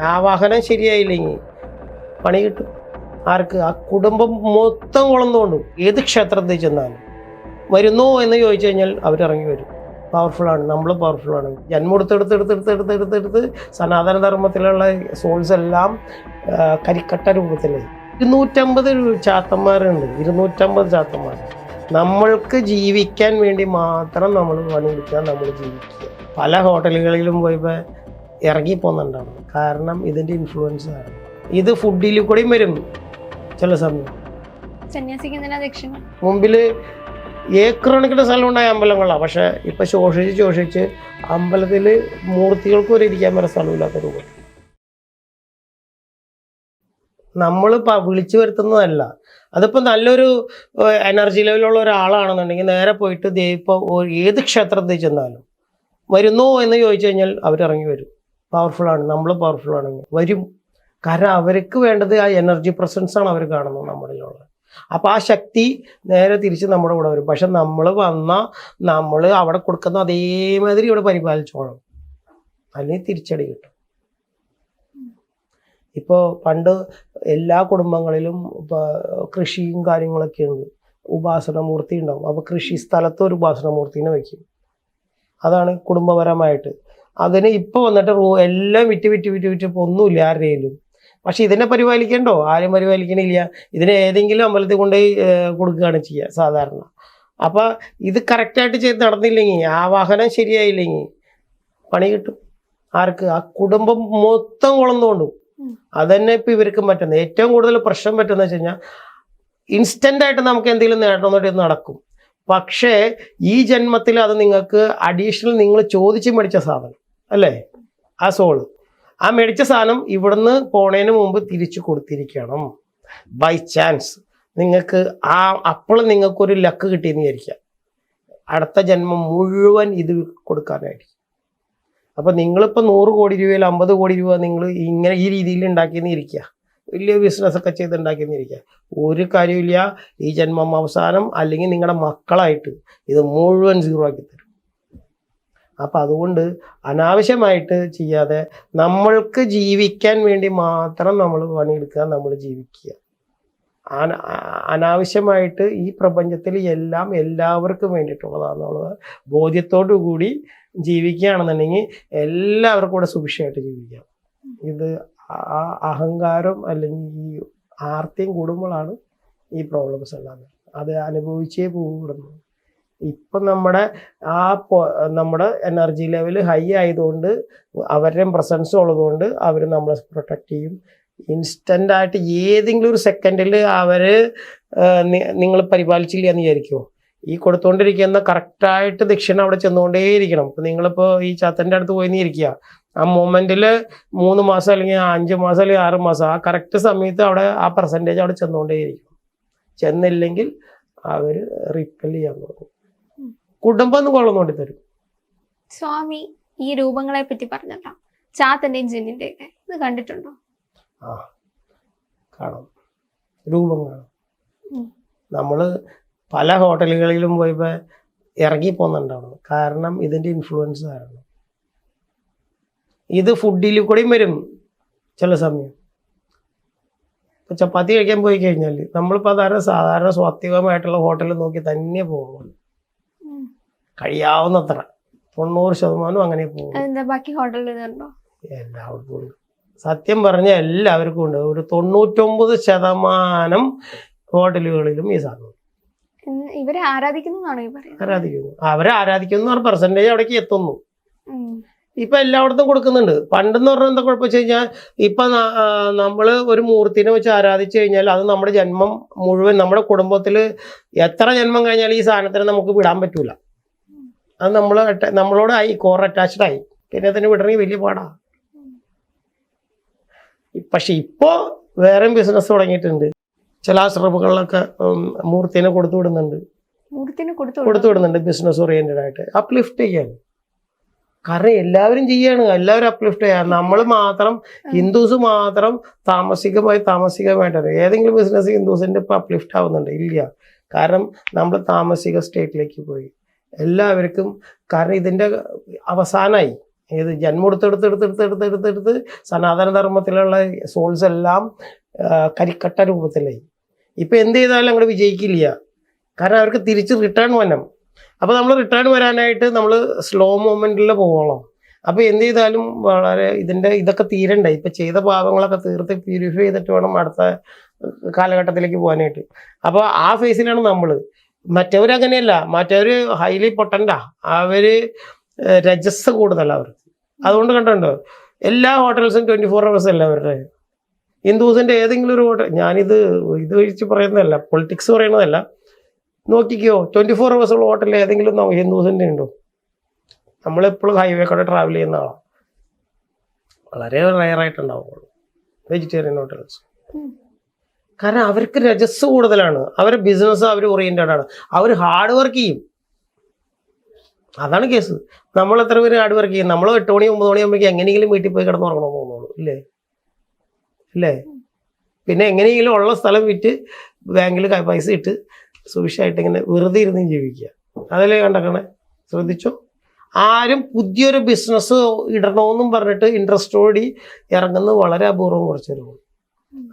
ആവാഹനം ശരിയായില്ലെങ്കിൽ പണി കിട്ടും. ആർക്ക്? ആ കുടുംബം മൊത്തം കുളന്നുകൊണ്ടും ഏത് ക്ഷേത്രത്തിൽ ചെന്നാലും. വരുന്നോ എന്ന് ചോദിച്ചു കഴിഞ്ഞാൽ അവരിറങ്ങി വരും. പവർഫുള്ളാണ് നമ്മൾ പവർഫുള്ളാണ് ജന്മം എടുത്തെടുത്തെടുത്തെടുത്തെടുത്തെടുത്ത് സനാതന ധർമ്മത്തിലുള്ള സോൾസ് എല്ലാം കരിക്കട്ട രൂപത്തിൽ ഇരുന്നൂറ്റമ്പത് ചാത്തന്മാരുണ്ട്. ഇരുന്നൂറ്റമ്പത് ചാത്തന്മാർ നമ്മൾക്ക് ജീവിക്കാൻ വേണ്ടി മാത്രം നമ്മൾ പണിയെടുക്കുക നമ്മൾ ജീവിക്കുക. പല ഹോട്ടലുകളിലും പോയപ്പോൾ ഇറങ്ങിപ്പോന്നുണ്ടാവും കാരണം ഇതിന്റെ ഇൻഫ്ലുവൻസ് ആണ്. ഇത് ഫുഡിൽ കൂടെയും വരും ചില സമയം. മുമ്പിൽ ഏക്കർ കണക്കിന് സ്ഥലം ഉണ്ടായ അമ്പലങ്ങളാണ് പക്ഷെ ഇപ്പൊ ശോഷിച്ച് ശോഷിച്ച് അമ്പലത്തിൽ മൂർത്തികൾക്ക് വരെ ഇരിക്കാൻ വരെ സ്ഥലമില്ലാത്ത രൂപം നമ്മൾ വിളിച്ചു വരുത്തുന്നതല്ല. അതിപ്പോൾ നല്ലൊരു എനർജി ലെവലുള്ള ഒരാളാണെന്നുണ്ടെങ്കിൽ നേരെ പോയിട്ട് ഇപ്പോൾ ഏത് ക്ഷേത്രത്തിൽ ചെന്നാലും വരുന്നോ എന്ന് ചോദിച്ചു കഴിഞ്ഞാൽ അവരിറങ്ങി വരും. പവർഫുള്ളാണ് നമ്മൾ പവർഫുള്ളാണെങ്കിൽ വരും. കാരണം അവർക്ക് വേണ്ടത് ആ എനർജി പ്രസൻസ് ആണ് അവർ കാണുന്നത് നമ്മളിലുള്ള. അപ്പോൾ ആ ശക്തി നേരെ തിരിച്ച് നമ്മുടെ കൂടെ വരും. പക്ഷെ നമ്മൾ വന്ന നമ്മൾ അവിടെ കൊടുക്കുന്ന അതേമാതിരി ഇവിടെ പരിപാലിച്ചോളും അല്ലെങ്കിൽ തിരിച്ചടി കിട്ടും. ഇപ്പോൾ പണ്ട് എല്ലാ കുടുംബങ്ങളിലും കൃഷിയും കാര്യങ്ങളൊക്കെ ഉണ്ട്. ഉപാസനമൂർത്തി ഉണ്ടാവും. അപ്പോൾ കൃഷി സ്ഥലത്ത് ഒരു ഉപാസനമൂർത്തിനെ വയ്ക്കും അതാണ് കുടുംബപരമായിട്ട്. അതിന് ഇപ്പോൾ വന്നിട്ട് റൂ എല്ലാം വിറ്റ് വിറ്റ് വിറ്റ് വിറ്റ് ഇപ്പോൾ ഒന്നുമില്ല ആരുടെയും പക്ഷെ ഇതിനെ പരിപാലിക്കണ്ടോ? ആരും പരിപാലിക്കണില്ല. ഇതിനെ ഏതെങ്കിലും അമ്പലത്തിൽ കൊണ്ടുപോയി കൊടുക്കുകയാണ് ചെയ്യുക സാധാരണ. അപ്പോൾ ഇത് കറക്റ്റായിട്ട് ചെയ്ത് നടന്നില്ലെങ്കിൽ ആ വാഹനം ശരിയായില്ലെങ്കിൽ പണി കിട്ടും. ആർക്ക്? ആ കുടുംബം മൊത്തം കൊളന്നുകൊണ്ടു. അത് അതന്നെ ഇപ്പൊ ഇവർക്ക് പറ്റുന്നത്. ഏറ്റവും കൂടുതൽ പ്രശ്നം പറ്റുന്ന വെച്ച് കഴിഞ്ഞാൽ ഇൻസ്റ്റന്റ് ആയിട്ട് നമുക്ക് എന്തെങ്കിലും നേടണമെന്നുണ്ടെങ്കിൽ നടക്കും. പക്ഷേ ഈ ജന്മത്തിൽ അത് നിങ്ങൾക്ക് അഡീഷണൽ നിങ്ങൾ ചോദിച്ച് മേടിച്ച സാധനം. അല്ലേ? ആ സോൾ. ആ മേടിച്ച സാധനം ഇവിടുന്ന് പോണേന് മുമ്പ് തിരിച്ചു കൊടുത്തിരിക്കണം. ബൈ ചാൻസ് നിങ്ങൾക്ക് ആ അപ്പോൾ നിങ്ങൾക്കൊരു ലക്ക് കിട്ടിയെന്ന് വിചാരിക്കാം അടുത്ത ജന്മം മുഴുവൻ ഇത് കൊടുക്കാനായിരിക്കും. അപ്പം നിങ്ങളിപ്പോൾ നൂറ് കോടി രൂപയിൽ അമ്പത് കോടി രൂപ നിങ്ങൾ ഇങ്ങനെ ഈ രീതിയിൽ ഉണ്ടാക്കിയെന്ന് ഇരിക്കുക. വലിയ ബിസിനസ്സൊക്കെ ചെയ്ത് ഉണ്ടാക്കിയെന്ന് ഇരിക്കുക. ഒരു കാര്യമില്ല ഈ ജന്മം അവസാനം അല്ലെങ്കിൽ നിങ്ങളുടെ മക്കളായിട്ട് ഇത് മുഴുവൻ സീറോ ആക്കി തരും. അപ്പം അതുകൊണ്ട് അനാവശ്യമായിട്ട് ചെയ്യാതെ നമ്മൾക്ക് ജീവിക്കാൻ വേണ്ടി മാത്രം നമ്മൾ പണിയെടുക്കുക നമ്മൾ ജീവിക്കുക. അന- അനാവശ്യമായിട്ട് ഈ പ്രപഞ്ചത്തിൽ എല്ലാം എല്ലാവർക്കും വേണ്ടിയിട്ടുള്ളതാണെന്നുള്ളത് ബോധ്യത്തോടു കൂടി ജീവിക്കുകയാണെന്നുണ്ടെങ്കിൽ എല്ലാവർക്കും കൂടെ സുഭിക്ഷമായിട്ട് ജീവിക്കാം. ഇത് ആ അഹങ്കാരം അല്ലെങ്കിൽ ഈ ആർത്തിയും കൂടുമ്പോഴാണ് ഈ പ്രോബ്ലംസ് എല്ലാം അത് അനുഭവിച്ചേ പോകുന്നു ഇപ്പം നമ്മുടെ ആ നമ്മുടെ എനർജി ലെവൽ ഹൈ ആയതുകൊണ്ട് അവരുടെയും പ്രസൻസ് ഉള്ളതുകൊണ്ട് അവർ നമ്മളെ പ്രൊട്ടക്റ്റ് ചെയ്യും. ഇൻസ്റ്റന്റ് ആയിട്ട് ഏതെങ്കിലും ഒരു സെക്കൻഡിൽ അവർ നിങ്ങൾ പരിപാലിച്ചില്ല എന്ന് വിചാരിക്കുമോ ഈ കൊടുത്തുകൊണ്ടിരിക്കുന്ന കറക്റ്റായിട്ട് ദക്ഷിണ അവിടെ ചെന്നുകൊണ്ടേയിരിക്കണം. ഇപ്പം നിങ്ങളിപ്പോൾ ഈ ചാത്തന്റെ അടുത്ത് പോയി ഇരിക്കുക ആ മൊമെന്റിൽ മൂന്ന് മാസം അല്ലെങ്കിൽ അഞ്ച് മാസം അല്ലെങ്കിൽ ആറ് മാസം ആ കറക്റ്റ് സമയത്ത് അവിടെ ആ പെർസെന്റേജ് അവിടെ ചെന്നുകൊണ്ടേയിരിക്കും ചെന്നില്ലെങ്കിൽ അവർ റിപ്പൽ ചെയ്യാൻ തുടങ്ങും. കുടുംബം കൊള്ളം കൊള്ളുന്നോണ്ടി തരും. സ്വാമി ഈ രൂപങ്ങളെ പറ്റി പറഞ്ഞല്ലോ ചാത്തന്റെയും ജിന്നിന്റെ ഒക്കെ. ഇത് കണ്ടിട്ടുണ്ടോ? ആ കാണാം. രൂപം കാണാം. നമ്മൾ പല ഹോട്ടലുകളിലും പോയപ്പോ ഇറങ്ങി പോകുന്നുണ്ടാവണം കാരണം ഇതിന്റെ ഇൻഫ്ലുവൻസ് കാരണം. ഇത് ഫുഡിൽ കൂടെയും വരും ചില സമയം. ഇപ്പൊ ചപ്പാത്തി കഴിക്കാൻ പോയി കഴിഞ്ഞാൽ നമ്മളിപ്പോൾ അതാരം സാധാരണ സ്വാത്വികമായിട്ടുള്ള ഹോട്ടലിൽ നോക്കി തന്നെ പോകും. ഉം. കഴിയാവുന്നത്ര. തൊണ്ണൂറ് ശതമാനം അങ്ങനെ പോകും. ബാക്കി ഹോട്ടലിൽ എല്ലാവർക്കും ഉണ്ട്. സത്യം പറഞ്ഞ എല്ലാവർക്കും ഉണ്ട്. ഒരു തൊണ്ണൂറ്റൊമ്പത് ശതമാനം ഹോട്ടലുകളിലും ഈ സാധനം ഇവരെ ആരാധിക്കുന്നതാണോ ഈ ആരാധിക്കുന്നു. അവരെ ആരാധിക്കുന്നു പെർസെന്റേജ് അവിടേക്ക് എത്തുന്നു. ഇപ്പൊ എല്ലായിടത്തും കൊടുക്കുന്നുണ്ട്. പണ്ടെന്ന് പറഞ്ഞാൽ എന്താ കുഴപ്പം വെച്ച് കഴിഞ്ഞാൽ ഇപ്പൊ നമ്മൾ നമ്മൾ ഒരു മൂർത്തിനെ വെച്ച് ആരാധിച്ചു കഴിഞ്ഞാൽ അത് നമ്മുടെ ജന്മം മുഴുവൻ നമ്മുടെ കുടുംബത്തിൽ എത്ര ജന്മം കഴിഞ്ഞാൽ ഈ സാധനത്തിന് നമുക്ക് വിടാൻ പറ്റൂല. അത് നമ്മൾ നമ്മളോടായി കോർ അറ്റാച്ച്ഡ് ആയി. പിന്നെ അതിന് വിടണമെങ്കിൽ വലിയ പാടാ. പക്ഷെ ഇപ്പോ വേറെ ബിസിനസ് തുടങ്ങിയിട്ടുണ്ട്. ചില ആശ്രമങ്ങളിലൊക്കെ മൂർത്തിനെ കൊടുത്തു വിടുന്നുണ്ട്. കൊടുത്തു വിടുന്നുണ്ട് ബിസിനസ് ഓറിയന്റഡ് ആയിട്ട്. അപ്ലിഫ്റ്റ് ചെയ്യാൻ. കാരണം എല്ലാവരും ചെയ്യാണ്. എല്ലാവരും അപ്ലിഫ്റ്റ് ചെയ്യാൻ നമ്മൾ മാത്രം ഹിന്ദുസ് മാത്രം താമസികമായി താമസികമായിട്ടാണ് ഏതെങ്കിലും ബിസിനസ് ഹിന്ദുസിന്റെ ഇപ്പൊ അപ്ലിഫ്റ്റ് ആവുന്നുണ്ട്. ഇല്ല. കാരണം നമ്മൾ താമസിക സ്റ്റേറ്റിലേക്ക് പോയി. എല്ലാവർക്കും കാരണം ഇതിന്റെ അവസാനമായി ഏത് ജന്മം സനാതന ധർമ്മത്തിലുള്ള സോൾസ് എല്ലാം കരിക്കട്ട രൂപത്തിലായി. ഇപ്പം എന്ത് ചെയ്താലും അങ്ങോട്ട് വിജയിക്കില്ല. കാരണം അവർക്ക് തിരിച്ച് റിട്ടേൺ വരണം. അപ്പോൾ നമ്മൾ റിട്ടേൺ വരാനായിട്ട് നമ്മൾ സ്ലോ മൂവ്മെന്റിൽ പോകണം അപ്പോൾ എന്ത് ചെയ്താലും വളരെ ഇതിന്റെ ഇതൊക്കെ തീരണ്ടേ. ഇപ്പം ചെയ്ത പാപങ്ങളൊക്കെ തീർത്ത് പ്യൂരിഫൈ ചെയ്തിട്ട് വേണം അടുത്ത കാലഘട്ടത്തിലേക്ക് പോകാനായിട്ട് അപ്പോൾ ആ ഫേസിലാണ് നമ്മൾ മറ്റവരങ്ങനെയല്ല മറ്റവര് ഹൈലി പൊട്ടന്റാ ഏഹ് രജസ് കൂടുതലാണ് അവർക്ക് അതുകൊണ്ട് കണ്ടുണ്ടോ എല്ലാ ഹോട്ടൽസും ട്വന്റി ഫോർ അവേഴ്സ് അല്ല അവരുടെ? ഹിന്ദുസിന്റെ ഏതെങ്കിലും ഒരു ഹോട്ടൽ ഞാനിത് ഇത് കഴിച്ച് പറയുന്നതല്ല പൊളിറ്റിക്സ് പറയുന്നതല്ല. നോക്കിക്കോ ട്വന്റി ഫോർ അവേഴ്സ് ഉള്ള ഹോട്ടലിൽ ഏതെങ്കിലും ഹിന്ദുസിന്റെ ഉണ്ടോ? നമ്മളെപ്പോഴും ഹൈവേ കൂടെ ട്രാവൽ ചെയ്യുന്ന ആളാണ് വളരെ റയർ ആയിട്ടുണ്ടാവുള്ളൂ വെജിറ്റേറിയൻ ഹോട്ടൽസ്. കാരണം അവർക്ക് രജസ് കൂടുതലാണ്. അവരുടെ ബിസിനസ് അവർ ഓറിയന്റഡ് ആണ്. അവർ ഹാർഡ് വർക്ക് ചെയ്യും. അതാണ് കേസ് നമ്മൾ എത്ര പേര് ഹാർഡ് വർക്ക് ചെയ്യും? നമ്മൾ എട്ട് മണി ഒമ്പത് മണി ആകുമ്പോൾ എങ്ങനെയെങ്കിലും വീട്ടിൽ പോയി കിടന്നുറങ്ങണമെന്ന് തോന്നുള്ളൂ ഇല്ലേ? ഇല്ലേ? പിന്നെ എങ്ങനെയെങ്കിലും ഉള്ള സ്ഥലം വിറ്റ് ബാങ്കിൽ പൈസ ഇട്ട് സുവിശായിട്ട് ഇങ്ങനെ വെറുതെ ഇരുന്ന് ജീവിക്കുക. അതല്ലേ കണ്ടക്കണേ? ശ്രദ്ധിച്ചോ? ആരും പുതിയൊരു ബിസിനസ് ഇടണമെന്നും പറഞ്ഞിട്ട് ഇൻട്രസ്റ്റോടി ഇറങ്ങുന്നത് വളരെ അപൂർവം കുറച്ചു പേരുള്ളൂ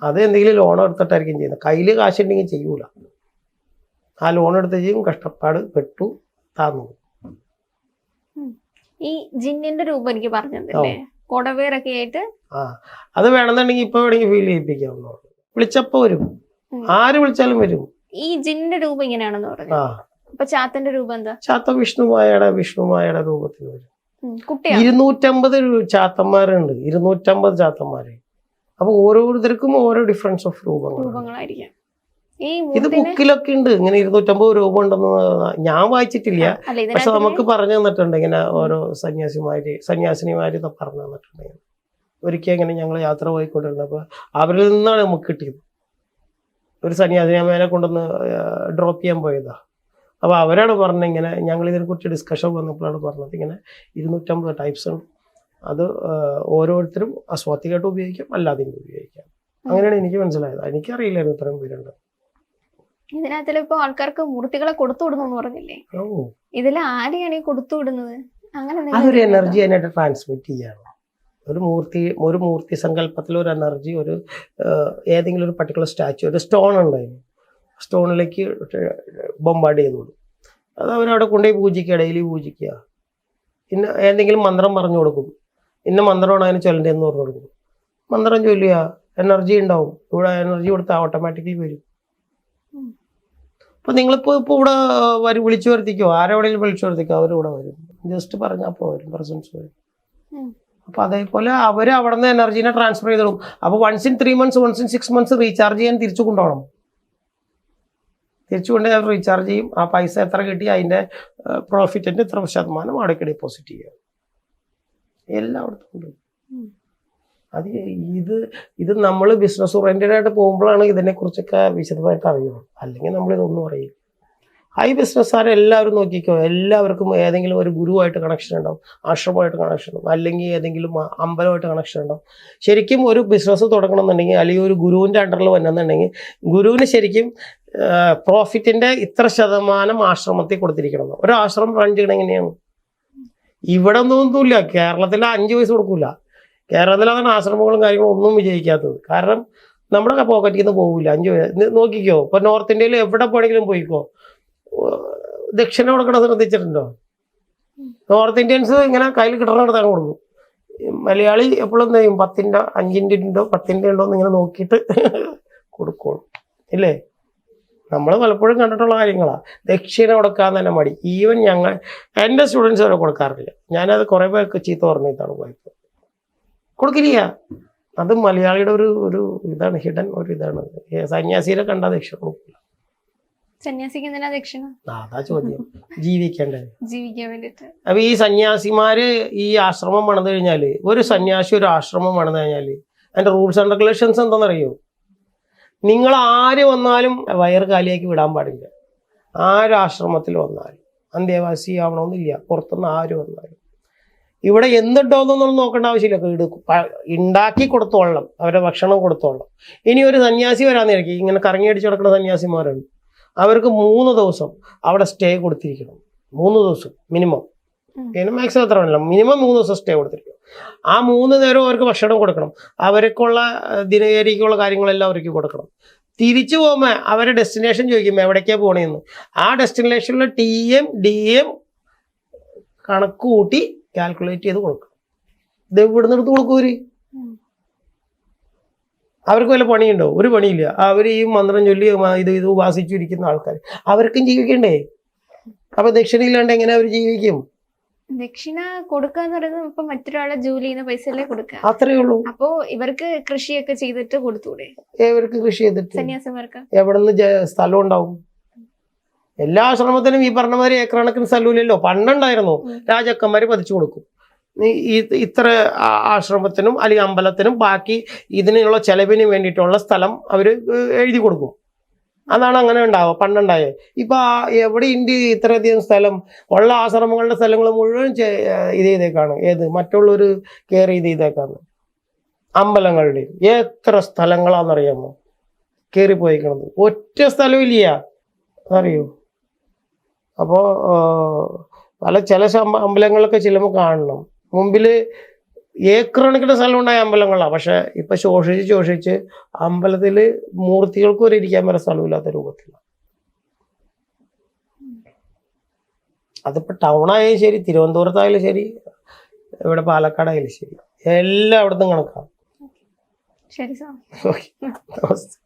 അത് എന്തെങ്കിലും ലോൺ എടുത്തിട്ടായിരിക്കും ചെയ്യുന്നത്. കയ്യിൽ കാശുണ്ടെങ്കിൽ ചെയ്യൂല. ആ ലോൺ എടുത്ത് ചെയ്യും കഷ്ടപ്പാട് പെട്ടു താന്നു. ഈ ജിന്നിന്റെ രൂപം എനിക്ക് പറഞ്ഞു തന്നില്ലേ കൊടവേറൊക്കെ ആയിട്ട്? ആ. അത് വേണമെന്നുണ്ടെങ്കിൽ ഇപ്പൊ വേണമെങ്കിൽ ഫീൽ ചെയ്യിപ്പിക്കാവുന്ന വിളിച്ചപ്പോ വരും. ആര് വിളിച്ചാലും വരും. ഈ ജിന്നിന്റെ രൂപം ഇങ്ങനെയാണെന്ന് പറഞ്ഞു അപ്പൊ ചാത്തന്റെ രൂപം എന്താ? ചാത്ത വിഷ്ണുമായയുടെ വിഷ്ണുമായയുടെ രൂപത്തിൽ വരും. ഇരുന്നൂറ്റമ്പത് ചാത്തന്മാരുണ്ട്. ഇരുന്നൂറ്റമ്പത് ചാത്തന്മാര്. അപ്പൊ ഓരോരുത്തർക്കും ഓരോ ഡിഫറൻസ് ഓഫ് രൂപങ്ങൾ രൂപങ്ങളായിരിക്കും. ഇത് ബുക്കിലൊക്കെ ഉണ്ട്. ഇങ്ങനെ ഇരുന്നൂറ്റമ്പത് രൂപ ഉണ്ടെന്ന് ഞാൻ വായിച്ചിട്ടില്ല. പക്ഷെ നമുക്ക് പറഞ്ഞു തന്നിട്ടുണ്ട് ഇങ്ങനെ ഓരോ സന്യാസിമാര് സന്യാസിനിമാര് പറഞ്ഞു തന്നിട്ടുണ്ട്. ഒരിക്കൽ ഇങ്ങനെ ഞങ്ങൾ യാത്ര പോയിക്കൊണ്ടിരുന്നപ്പോൾ അവരിൽ നിന്നാണ് നമുക്ക് കിട്ടിയത്. ഒരു സന്യാസിനിയമ്മേനെ കൊണ്ടുവന്ന് ഡ്രോപ്പ് ചെയ്യാൻ പോയതാ. അപ്പോൾ അവരാണ് പറഞ്ഞത് ഇങ്ങനെ ഞങ്ങൾ ഇതിനെക്കുറിച്ച് ഡിസ്കഷൻ വന്നപ്പോഴാണ് പറഞ്ഞത് ഇങ്ങനെ ഇരുന്നൂറ്റമ്പത് ടൈപ്സ് ഉണ്ട്. അത് ഓരോരുത്തരും അസ്വാത്തികമായിട്ട് ഉപയോഗിക്കാം അല്ലാതെയും ഉപയോഗിക്കാം. അങ്ങനെയാണ് എനിക്ക് മനസ്സിലായത്. എനിക്കറിയില്ലായിരുന്നു ഇത്രയും പേരുണ്ട്. ഇതിനകത്തിൽ ഇപ്പൊ ആൾക്കാർക്ക് മൂർത്തികളെ കൊടുത്തു വിടുന്നു പറഞ്ഞില്ലേ? ഇതിൽ ആരെയാണ് ഈ കൊടുത്തു വിടുന്നത്? അങ്ങനെ അതൊരു? എനർജി അതിനായിട്ട് ട്രാൻസ്മിറ്റ് ചെയ്യാണ്. ഒരു മൂർത്തി ഒരു മൂർത്തി സങ്കല്പത്തിൽ ഒരു എനർജി ഒരു ഏതെങ്കിലും ഒരു പർട്ടിക്കുലർ സ്റ്റാച്ചു ഒരു സ്റ്റോൺ ഉണ്ടായിരുന്നു സ്റ്റോണിലേക്ക് ബോംബാർഡ് ചെയ്ത് വിടും. അത് അവരവിടെ കൊണ്ടുപോയി പൂജിക്കുക ഡെയിലി പൂജിക്കുക. പിന്നെ ഏതെങ്കിലും മന്ത്രം പറഞ്ഞു കൊടുക്കും. ഇന്ന മന്ത്രമാണ് അതിന് ചൊല്ലേണ്ടതെന്ന് പറഞ്ഞു കൊടുക്കും. മന്ത്രം ചൊല്ലുക എനർജി ഉണ്ടാവും. ഇവിടെ എനർജി കൊടുത്താൽ ഓട്ടോമാറ്റിക്കലി വരും. അപ്പോൾ നിങ്ങളിപ്പോ ഇപ്പൊ ഇവിടെ വരും വിളിച്ചു വരുത്തിക്കോ? ആരെവിടെയും വിളിച്ചു വരുത്തിക്കോ? അവരിവിടെ വരും. ജസ്റ്റ് പറഞ്ഞാൽ അപ്പോൾ വരും പ്രസൻസ് വരും അപ്പോൾ അപ്പൊ അതേപോലെ അവർ അവിടെ നിന്ന് എനർജീനെ ട്രാൻസ്ഫർ ചെയ്തോളും. അപ്പൊ once in three months once in six months recharge ചെയ്യാൻ തിരിച്ചു കൊണ്ടുപോകണം. തിരിച്ചു കൊണ്ട് റീചാർജ് ചെയ്യും. ആ പൈസ എത്ര കിട്ടി? അതിന്റെ പ്രോഫിറ്റിന്റെ ഇത്ര ശതമാനം അവിടേക്ക് ഡെപ്പോസിറ്റ് ചെയ്യുക എല്ലായിടത്തും ഉണ്ട്. അത് ഇത് ഇത് നമ്മൾ ബിസിനസ് ഓറിയന്റഡ് ആയിട്ട് പോകുമ്പോഴാണ് ഇതിനെക്കുറിച്ചൊക്കെ വിശദമായിട്ട് അറിയുള്ളൂ. അല്ലെങ്കിൽ നമ്മൾ ഇതൊന്നും അറിയില്ല. ഹൈ ബിസിനസ്സുകാരെ എല്ലാവരും നോക്കിക്കോ. എല്ലാവർക്കും ഏതെങ്കിലും ഒരു ഗുരുവായിട്ട് കണക്ഷൻ ഉണ്ടാവും. ആശ്രമമായിട്ട് കണക്ഷൻ ഉണ്ടാവും. അല്ലെങ്കിൽ ഏതെങ്കിലും അമ്പലമായിട്ട് കണക്ഷൻ ഉണ്ടാവും. ശരിക്കും ഒരു ബിസിനസ് തുടങ്ങണമെന്നുണ്ടെങ്കിൽ അല്ലെങ്കിൽ ഒരു ഗുരുവിന്റെ അണ്ടറിൽ വന്നെന്നുണ്ടെങ്കിൽ ഗുരുവിന് ശരിക്കും പ്രോഫിറ്റിന്റെ ഇത്ര ശതമാനം ആശ്രമത്തിൽ കൊടുത്തിരിക്കണം. ഒരു ആശ്രമം റൺ ചെയ്യണം എങ്ങനെയാണ്? ഇവിടെ ഒന്നും ഒന്നുമില്ല. കേരളത്തിൽ അഞ്ച് പൈസ കൊടുക്കില്ല കേരളത്തിൽ അതാണ് ആശ്രമങ്ങളും കാര്യങ്ങളും ഒന്നും വിജയിക്കാത്തത്. കാരണം നമ്മുടെ പോക്കറ്റിൽ നിന്ന് പോകില്ല അഞ്ച് നോക്കിക്കോ. ഇപ്പൊ നോർത്ത് ഇന്ത്യയിൽ എവിടെ പോണെങ്കിലും പോയിക്കോ. ദക്ഷിണ കൊടുക്കണ ശ്രദ്ധിച്ചിട്ടുണ്ടോ? നോർത്ത് ഇന്ത്യൻസ് ഇങ്ങനെ കയ്യിൽ കിട്ടണ താൻ കൊടുക്കും. മലയാളി എപ്പോഴും എന്ത് ചെയ്യും? പത്തിന്റെ അഞ്ചിന്റെ ഉണ്ടോ പത്തിന്റെ ഉണ്ടോ എന്ന് ഇങ്ങനെ നോക്കിയിട്ട് കൊടുക്കുള്ളൂ ഇല്ലേ? നമ്മൾ പലപ്പോഴും കണ്ടിട്ടുള്ള കാര്യങ്ങളാണ് ദക്ഷിണ കൊടുക്കാൻ തന്നെ മടി. ഈവൻ ഞങ്ങൾ എന്റെ സ്റ്റുഡൻസ് വരെ കൊടുക്കാറില്ല. ഞാനത് കുറേ പേർക്ക് ചീത്ത പറഞ്ഞിട്ടാണ് പോയത്. കൊടുക്കില്ല. അത് മലയാളിയുടെ ഒരു ഒരു ഇതാണ് ഹിഡൻ ഒരു ഇതാണ്. സന്യാസിയെ കണ്ടാൽ ദക്ഷിണ കൊടുക്കില്ല. സന്യാസിക്ക് എന്തിനാ ദക്ഷിണ? അതാ ചോദ്യം. ജീവിക്കണ്ടേ? ജീവിക്കാൻ വേണ്ടിട്ട്. അപ്പൊ ഈ സന്യാസിമാര് ഈ ആശ്രമം പണിത് കഴിഞ്ഞാൽ ഒരു സന്യാസി ഒരു ആശ്രമം പണിത് കഴിഞ്ഞാൽ അതിന്റെ റൂൾസ് ആൻഡ് റെഗുലേഷൻസ് എന്താണെന്നറിയോ നിങ്ങൾ ആര് വന്നാലും വയർ കാലിയാക്കി വിടാൻ പാടില്ല. ആരാശ്രമത്തിൽ വന്നാലും. അന്തേവാസി ആവണമെന്നില്ല. പുറത്തുനിന്ന് ആര് വന്നാലും. ഇവിടെ എന്തുണ്ടോ എന്നൊന്നും നോക്കേണ്ട ആവശ്യമില്ല. വീട് ഉണ്ടാക്കി കൊടുത്തോളണം. അവരെ ഭക്ഷണം കൊടുത്തോളണം. ഇനി ഒരു സന്യാസി വരാൻ വരാന്നിരിക്കും ഇങ്ങനെ കറങ്ങി അടിച്ചു കിടക്കുന്ന സന്യാസിമാരുണ്ട്. അവർക്ക് മൂന്ന് ദിവസം അവിടെ സ്റ്റേ കൊടുത്തിരിക്കണം. മൂന്ന് ദിവസം മിനിമം. മാക്സിമം അത്ര വേണമല്ലോ മിനിമം മൂന്ന് ദിവസം സ്റ്റേ കൊടുത്തിരിക്കും. ആ മൂന്ന് നേരം അവർക്ക് ഭക്ഷണം കൊടുക്കണം. അവർക്കുള്ള ദിനചര്യക്കുള്ള കാര്യങ്ങളെല്ലാം അവർക്ക് കൊടുക്കണം. തിരിച്ചു പോകുമ്പോൾ അവരെ ഡെസ്റ്റിനേഷൻ ചോദിക്കും എവിടേക്കാണ് പോകണേന്ന് ആ ഡെസ്റ്റിനേഷനിൽ ടി എം ഡി എം കണക്ക് കൂട്ടി കാൽക്കുലേറ്റ് ചെയ്ത് കൊടുക്കണം ഇത് ഇവിടുന്ന് എടുത്ത് കൊടുക്കും അവർ. അവർക്ക് വല്ല പണിയുണ്ടോ? ഒരു പണിയില്ല. അവർ ഈ മന്ത്രം ചൊല്ലി ഇത് ഇത് ഉപാസിച്ചിരിക്കുന്ന ആൾക്കാർ അവർക്കും ജീവിക്കണ്ടേ? അപ്പൊ ദക്ഷിണയില്ലാണ്ട് എങ്ങനെ അവർ ജീവിക്കും? ദക്ഷിണ കൊടുക്കാന്ന് എന്ന് പറയുന്നത് ഇപ്പൊ മറ്റൊരാളെ ജോലി ചെയ്യുന്ന പൈസ അല്ലേ കൊടുക്കുക. അത്രേ ഉള്ളൂ. അപ്പോ ഇവർക്ക് കൃഷിയൊക്കെ ചെയ്തിട്ട് കൊടുത്തൂടെ? ഇവർക്ക് കൃഷി ചെയ്തിട്ട്? സന്യാസിമാർക്ക്. എവിടെ നിന്ന് സ്ഥലം ഉണ്ടാവും? എല്ലാ ആശ്രമത്തിനും ഈ പറഞ്ഞ മാതിരി ഏക്കറണക്കിന് സ്ഥലമില്ലല്ലോ. പണ്ടുണ്ടായിരുന്നു. രാജാക്കന്മാര് പതിച്ചു കൊടുക്കും. ഈ- ഈ- ഇത്ര ആശ്രമത്തിനും അല്ലെങ്കിൽ അമ്പലത്തിനും ബാക്കി ഇതിനുള്ള ചെലവിന് വേണ്ടിയിട്ടുള്ള സ്ഥലം അവർ എഴുതി കൊടുക്കും. അതാണ് അങ്ങനെ ഉണ്ടാവുക. പണ്ടുണ്ടായത് ഇപ്പൊ എവിടെ ഇന്ത്യ ഇത്രയധികം സ്ഥലം ഉള്ള ആശ്രമങ്ങളുടെ സ്ഥലങ്ങൾ മുഴുവൻ ഇത് ചെയ്തേക്കാണ്. ഏത്? മറ്റുള്ളൊരു കെയർ ചെയ്ത് ചെയ്തേക്കാണ്. അമ്പലങ്ങളുടെ എത്ര സ്ഥലങ്ങളാണെന്നറിയാമോ കയറി പോയിക്കണത് ഒറ്റ സ്ഥലവും ഇല്ല അറിയോ? അപ്പോ പല ചില അമ്പലങ്ങളൊക്കെ ചെല്ലുമ്പോൾ കാണണം. മുമ്പിൽ ഏക്കർ കണക്കിന് സ്ഥലം ഉണ്ടായ അമ്പലങ്ങളാണ് പക്ഷെ ഇപ്പൊ ശോഷിച്ച് ശോഷിച്ച് അമ്പലത്തിൽ മൂർത്തികൾക്ക് വരെ ഇരിക്കാൻ വരെ സ്ഥലമില്ലാത്ത രൂപത്തിലാണ് അതിപ്പോ ടൗൺ ആയാലും ശരി തിരുവനന്തപുരത്തായാലും ശരി ഇവിടെ പാലക്കാടായാലും ശരി. എല്ലാം അവിടുന്ന് കണക്കാണ് ശരി സാർ. ഓക്കെ. നമസ്തേ.